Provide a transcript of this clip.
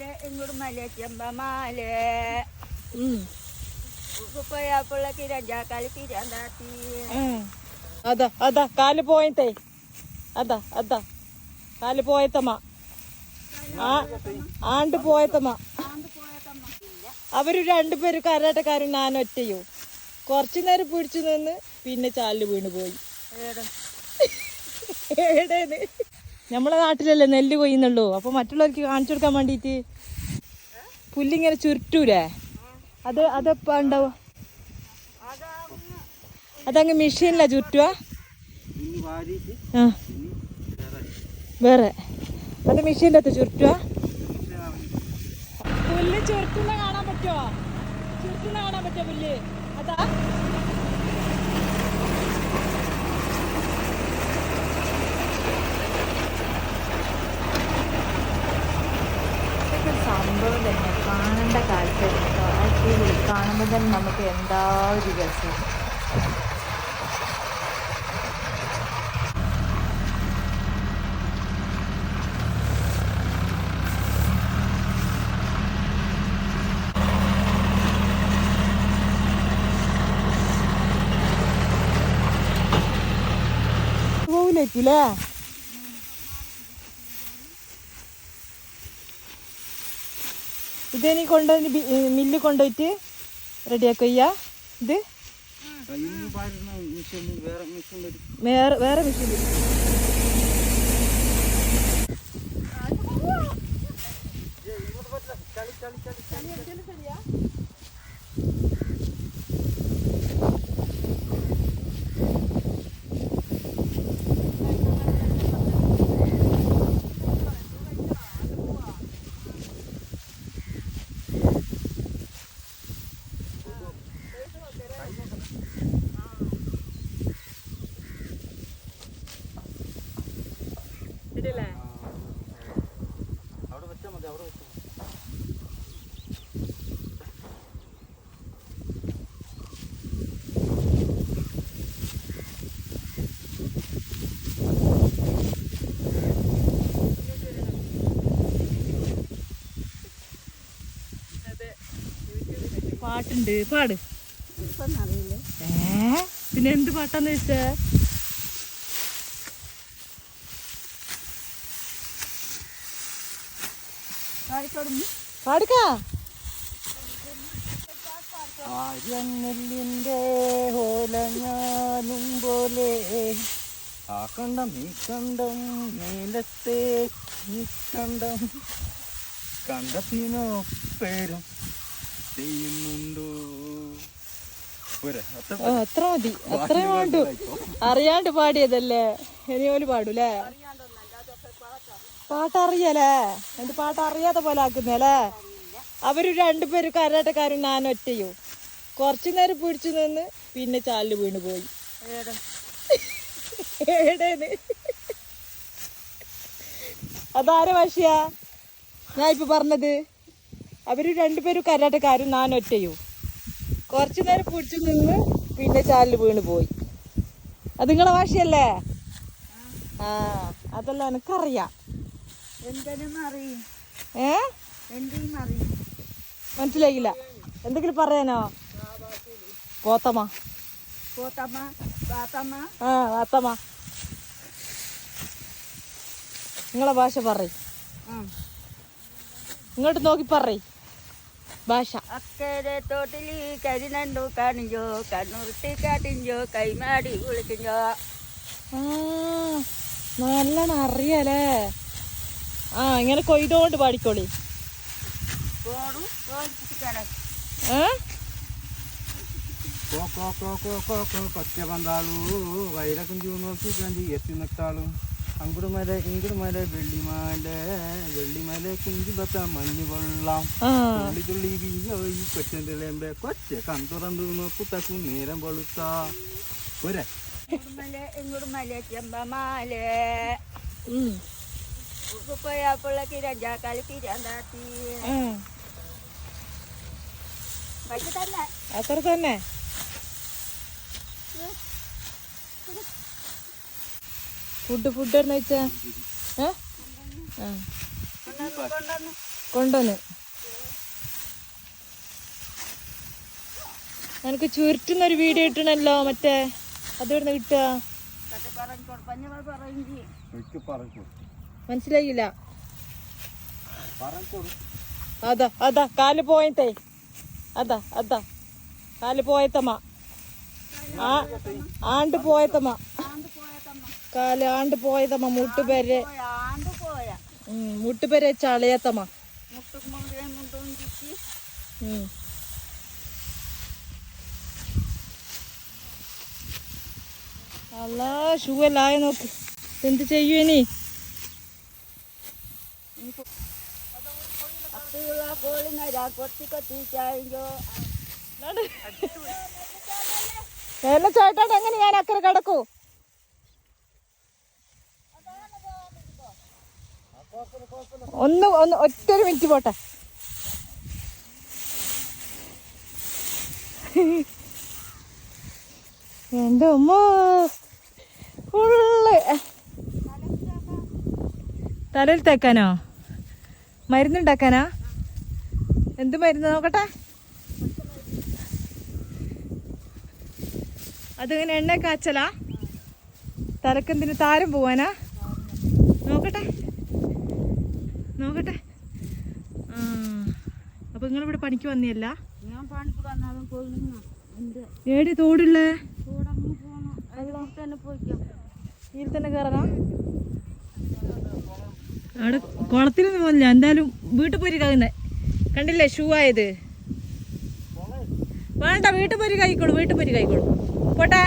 മല ഇങ്ങോട്ട് മല ചെമ്പമാൽ ഉം. പോയപ്പോള്ള കിരഞ്ചാക്കാൽ കിരന്താത്തി ഉം. അതാ അതാ കാൽ പോയത്തേ. അതാ അതാ. കാൽ പോയത്തമ്മ ആണ്ട് പോയത്തമ്മ അവർ രണ്ടുപേരും കരാട്ടക്കാരും ഞാൻ ഒറ്റയോ. കുറച്ചു നേരം പിടിച്ചു നിന്ന് പിന്നെ ചാലിൽ വീണ് പോയി. ഏടെ? എവിടെയാണ് നമ്മളെ നാട്ടിലല്ലേ നെല്ല് കൊയ്യുന്നുള്ളൂ. അപ്പൊ മറ്റുള്ളവർക്ക് കാണിച്ചു കൊടുക്കാൻ വേണ്ടിട്ട് പുല്ലിങ്ങനെ ചുരുട്ടൂലേ? അത് അതെപ്പ ഉണ്ടാവോ? അതങ്ങ് മെഷീനിലാ ചുരുട്ടുക? വേറെ. അത് മെഷീന്റെ അകത്ത് ചുരുട്ടുക. പുല്ല് ചുരുട്ടുന്ന കാണാൻ പറ്റുമോ ചുരുട്ടുന്ന കാണാൻ പറ്റുമോ പുല്ല് അതാ ഇതൊക്കെ ഒരു സംഭവം തന്നെ കാണേണ്ട കാഴ്ച കാണുമ്പോൾ നമുക്ക് എന്താ ഒരു രസം? പോവില്ലേക്കൂലേ ഇതിനി കൊണ്ടുവന്ന് മില്ല് കൊണ്ടുപോയിട്ട് റെഡിയാക്കുക ചെയ്യാ ഇത് വേറെ ഇനി വാരുന്ന ചളി വേറെ ചളി ചളി വേറെ വേറെ മെഷീൻ അവിടെ മതി പാട്ടുണ്ട് പാട് പിന്നെ എന്ത് പാട്ടാന്ന് വെച്ചാ പാടുക്കാ. ആര്യനെല്ലിന്റെ ഓലഞ്ഞാലും പോലെ ആ കണ്ടം ഈ കണ്ടം നീലത്തെ നീ കണ്ടം ചെയ്യുന്നുണ്ടോ? പോരെ അത്ര മതി. അത്രേ വേണ്ടു. അറിയാണ്ട് പാടിയതല്ലേ? ഇനി പോലും പാടൂലേ? പാട്ടറിയലേ എന്റെ പാട്ടറിയാത്ത പോലെ ആക്കുന്നല്ലേ? അവർ രണ്ടുപേരും കരാട്ടക്കാരും ഞാൻ ഒറ്റയോ. കുറച്ചു നേരം പിടിച്ചു നിന്ന് പിന്നെ ചാലിൽ വീണ് പോയി. ഏടെ? എവിടെയാണ് അതാരെ ഭാഷയാ ഞാൻ ഇപ്പൊ പറഞ്ഞത്. അവർ രണ്ടുപേരും കരാട്ടക്കാരും ഞാൻ ഒറ്റയോ. കുറച്ചു നേരം പിടിച്ചു നിന്ന് പിന്നെ ചാലിൽ വീണ് പോയി. അത് നിങ്ങളെ ഭാഷയല്ലേ ആ അതെല്ലാം എനിക്കറിയാം. ഏ? മനസ്സിലായില്ല. എന്തെങ്കിലും പറയാനോ? പോത്തമ്മ. പോത്തമ്മ പാത്തമ്മ ആ അത്തമ്മ നിങ്ങളെ ഭാഷ പറയ്. ഇങ്ങോട്ട് നോക്കി പറയ്. ഭാഷ. അക്കരെ തോട്ടിൽ കരിനണ്ടു കാണിഞ്ചോ കണ്ണുരുട്ടി കാട്ടിഞ്ചോ കൈമാടി കുളിക്കിഞ്ചോ ആ നല്ലോണം അറിയാലേ ആ ഇങ്ങനെ കൊയ്തോണ്ട് പാടിക്കോളി. ഏ? എത്തി നിട്ടാളു. വെള്ളിമാല വെള്ളിമല മഞ്ഞു കൊള്ളാം തുള്ളി കൊച്ച കൺതുറന്നു നോക്കു തക്കു നേരം പോരെ. ചെമ്പമാൽ. ഉം. പോയപ്പോള്ള കിരഞ്ചാക്കാൽ കിരന്താത്തി ഉം. പൈസ തന്നെ atur തന്നെ ഫുഡ് ഫുഡ് എന്ന് വെച്ചാ കൊണ്ടുവന്ന് നിനക്ക് ചുരുട്ടുന്ന ഒരു വീഡിയോ ഇട്ടണല്ലോ മറ്റേ അതെവിടുന്ന് കിട്ടുക മനസ്സിലായില്ല. അതാ അതാ കാൽ പോയത്തേ. അതാ അതാ. കാൽ പോയത്തമ്മ. ആണ്ട് പോയത്തമ്മ. കാൽ ആണ്ട് പോയതമ്മ മുട്ടുപേരെ മുട്ടുപേരെ ചളയത്തമ്മ. അല്ല ഷൂ അല്ലായ നോക്ക്. എന്ത് ചെയ്യൂ ഇനി? അപ്പുള്ള കോളിനരാ കൊത്തി കൊത്തി ചായഞ്ചോ എന്നെ ചേട്ടൻ എങ്ങനെ ഞാൻ അക്കരെ കിടക്കൂ ഒന്ന് ഒന്ന് ഒറ്റൊരു മിനിറ്റ് പോട്ടെ. എന്റെ ഉമ്മ. ഫുള്ള്. തലയിൽ തേക്കാനോ? മരുന്നുണ്ടാക്കാനാ? എന്ത് മരുന്ന് നോക്കട്ടെ? അതിങ്ങനെ എണ്ണ കാച്ചലാ? തലക്കെന്തിന് താരം പോവാനാ? നോക്കട്ടെ. നോക്കട്ടെ. ആ അപ്പൊ നിങ്ങളിവിടെ പണിക്ക് വന്നിയല്ല ഏടി തോടുള്ളേ? പോയിക്കാം. ഇതിൽ തന്നെ കയറണം അവിടെ കുളത്തിലൊന്നും പോകുന്നില്ല എന്തായാലും വീട്ടിൽ പോയി കകുന്നേ കണ്ടില്ലേ ഷൂ ആയത്? വേണ്ട വീട്ടിൽ പോയി കഴിക്കോളൂ വീട്ടിൽ പോയി കഴിക്കോളൂ പോട്ടെ?